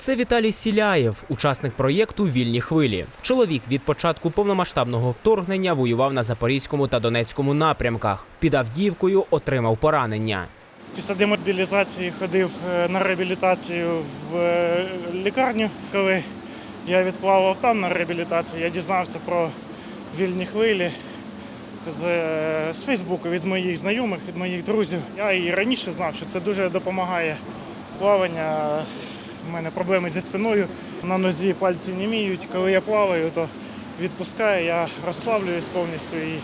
Це Віталій Сіляєв, учасник проєкту Вільні хвилі. Чоловік від початку повномасштабного вторгнення воював на Запорізькому та Донецькому напрямках. Під Авдіївкою отримав поранення. Після демобілізації ходив е, на реабілітацію в е, лікарню. Коли я відплавав там на реабілітацію, я дізнався про вільні хвилі з, е, з Фейсбуку від моїх знайомих, від моїх друзів. Я і раніше знав, що це дуже допомагає плавання. У мене проблеми зі спиною. На нозі пальці німіють. Коли я плаваю, то відпускаю, я розслаблююсь повністю і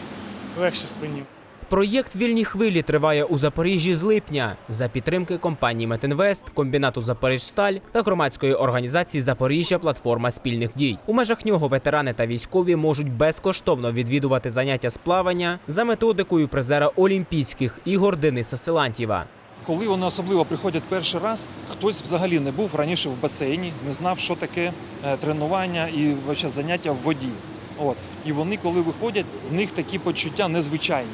легше спині. Проєкт Вільні хвилі триває у Запоріжжі з липня за підтримки компанії Метинвест, комбінату Запоріжсталь та громадської організації Запоріжжя Платформа спільних дій. У межах нього ветерани та військові можуть безкоштовно відвідувати заняття з плавання за методикою призера Олімпійських ігор Дениса Силантьєва. Коли вони особливо приходять перший раз, хтось взагалі не був раніше в басейні, не знав, що таке е, тренування і заняття в воді. От. І вони, коли виходять, в них такі почуття незвичайні.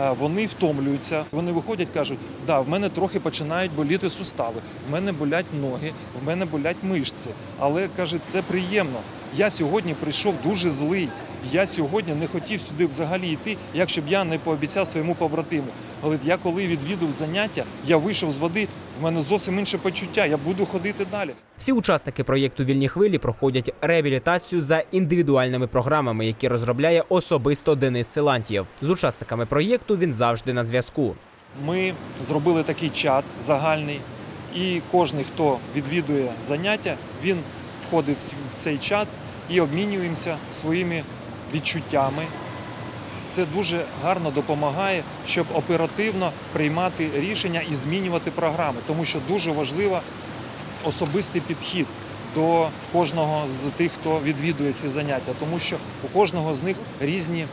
Е, Вони втомлюються, вони виходять, кажуть, да, в мене трохи починають боліти сустави, в мене болять ноги, в мене болять мишці. Але каже, це приємно. Я сьогодні прийшов дуже злий. Я сьогодні не хотів сюди взагалі йти, якщо б я не пообіцяв своєму побратиму. Але я коли відвідав заняття, я вийшов з води, в мене зовсім інше почуття. Я буду ходити далі. Всі учасники проєкту Вільні хвилі проходять реабілітацію за індивідуальними програмами, які розробляє особисто Денис Силантьєв. З учасниками проєкту він завжди на зв'язку. Ми зробили такий чат загальний, і кожен, хто відвідує заняття, він входить в цей чат і обмінюємося своїми відчуттями. Це дуже гарно допомагає, щоб оперативно приймати рішення і змінювати програми, тому що дуже важливо особистий підхід до кожного з тих, хто відвідує ці заняття, тому що у кожного з них різні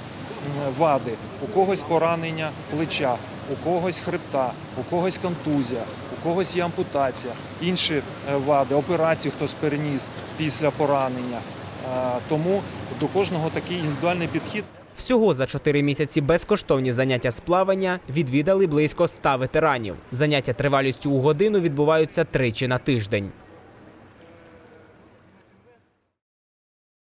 вади, у когось поранення плеча, у когось хребта, у когось контузія, у когось є ампутація, інші е, вади, операцію хтось переніс після поранення. Тому до кожного такий індивідуальний підхід. Всього за чотири місяці безкоштовні заняття з плавання відвідали близько ста ветеранів. Заняття тривалістю у годину відбуваються тричі на тиждень.